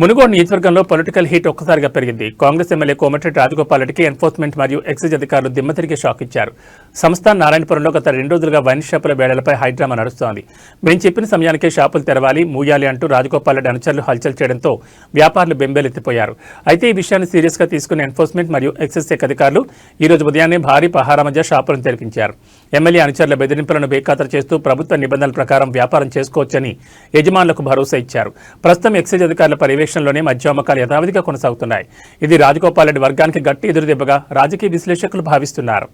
మునుగోడు నియోజకవర్గంలో political heat ఒక్కసారిగా పెరిగింది. కాంగ్రెస్ ఎమ్మెల్యే కోమటిరెడ్డి రాజగోపాల్ రెడ్డికి ఎన్ఫోర్స్మెంట్ మరియు ఎక్సైజ్ అధికారులు దిమ్మ తిరిగి షాక్ ఇచ్చారు. సంస్థ నారాయణపురంలో గత రెండు రోజులుగా వైన్ షాపుల వేడలపై హైడ్రామా నడుస్తోంది. మేము చెప్పిన సమయానికే షాపులు తెరవాలి మూయాలి అంటూ రాజగోపాల్ రెడ్డి అనుచరులు హల్చల్ చేయడంతో వ్యాపారులు బెంబేలెత్తిపోయారు. అయితే ఈ విషయాన్ని సీరియస్గా తీసుకున్న ఎన్ఫోర్స్మెంట్ మరియు ఎక్సైజ్ శాఖ అధికారులు ఈ రోజు ఉదయాన్నే భారీ పహారా మధ్య షాపులను తెరిపించారు. ఎమ్మెల్యే అనుచరుల బెదిరింపులను బేఖాతరు చేస్తూ ప్రభుత్వ నిబంధనల ప్రకారం వ్యాపారం చేసుకోవచ్చని యజమానులకు భరోసా ఇచ్చారు. ప్రస్తుతం ఎక్సైజ్ అధికారుల పర్యవేక్షణలోనే మద్య అమ్మకాలు యథావిధిగా కొనసాగుతున్నాయి. ఇది రాజగోపాల్ రెడ్డి వర్గానికి గట్టి ఎదురుదెబ్బగా రాజకీయ విశ్లేషకులు భావిస్తున్నారు.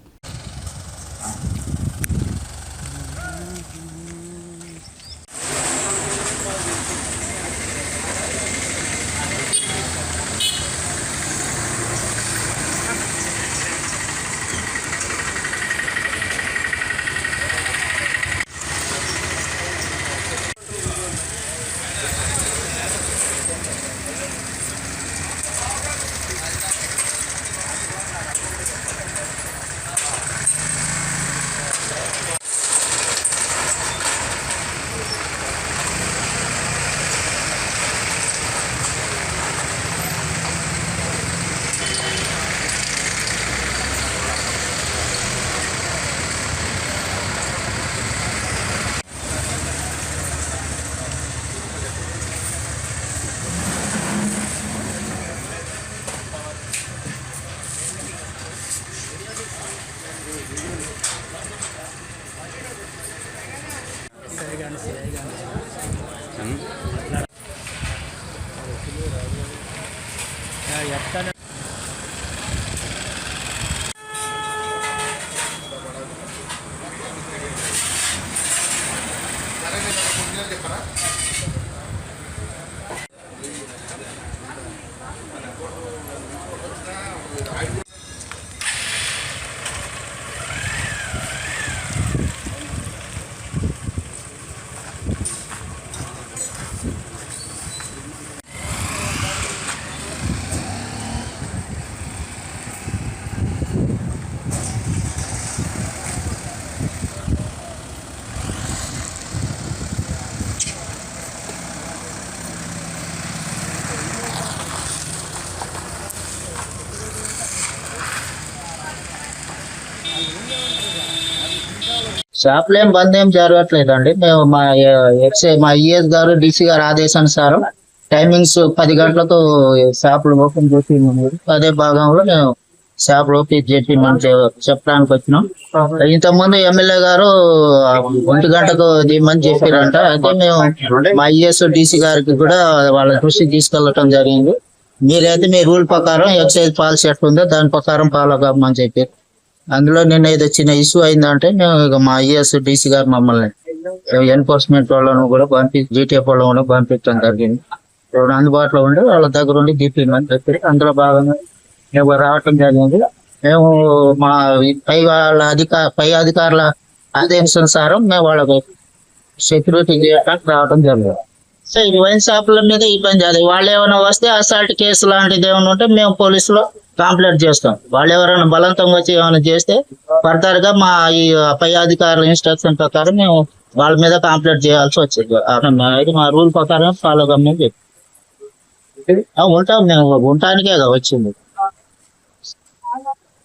చెప్తాను చెప్పరా షాపులు ఏం బంద్ ఏం జరగట్లేదండి. మేము మా ఎక్సై మా ఈఎస్ గారు డిసి గారు ఆదేశానుసారం టైమింగ్స్ పది గంటలకు షాపులు ఓపెన్ చేసి అదే భాగంలో మేము షాపులు ఓపెన్ చేసి మనం చెప్పడానికి వచ్చినాం. ఇంతకుముందు ఎమ్మెల్యే గారు ఒంటి గంటకు దిమ్మని చెప్పారంట అయితే మేము మా ఈఎస్ డిసి గారికి కూడా వాళ్ళ దృష్టికి తీసుకెళ్ళటం జరిగింది. మీరైతే మీ రూల్ ప్రకారం ఎక్సైజ్ పాలసీ ఎట్లుందో దాని ప్రకారం ఫాలో కమ్మని చెప్పారు. అందులో నిన్న ఏదో చిన్న ఇష్యూ అయిందంటే మేము ఇక మా ఐఎస్ డిసి గారు మమ్మల్ని ఎన్ఫోర్స్మెంట్ వాళ్ళను కూడా పంపి జీటీఎఫ్ వాళ్ళను కూడా పంపించడం జరిగింది. ఎవరు అందుబాటులో ఉండి వాళ్ళ దగ్గర ఉండి తీపిమని చెప్పి అందులో భాగంగా మేము రావటం జరిగింది. మేము మా పై వాళ్ళ అధికార పై అధికారుల ఆదేశానుసారం మేము వాళ్ళకు సెక్యూరిటీ చేయడానికి రావడం జరిగింది. సో ఈ వైన్ షాపుల మీద ఇబ్బంది అది వాళ్ళు ఏమైనా వస్తే అసాల్ట్ కేసు లాంటిది ఏమైనా ఉంటే మేము పోలీసులో కంప్లైంట్ చేస్తాం. వాళ్ళు ఎవరైనా బలవంతంగా వచ్చి ఏమైనా చేస్తే ఫర్దర్గా మా ఈ పై అధికారుల ఇన్స్ట్రక్షన్ ప్రకారం మేము వాళ్ళ మీద కంప్లైంట్ చేయాల్సి వచ్చింది. మా- మా రూల్ ప్రకారం ఫాలో కమ్మని చెప్పి. ఉంటాం మేము. ఉండటానికే కదా వచ్చింది.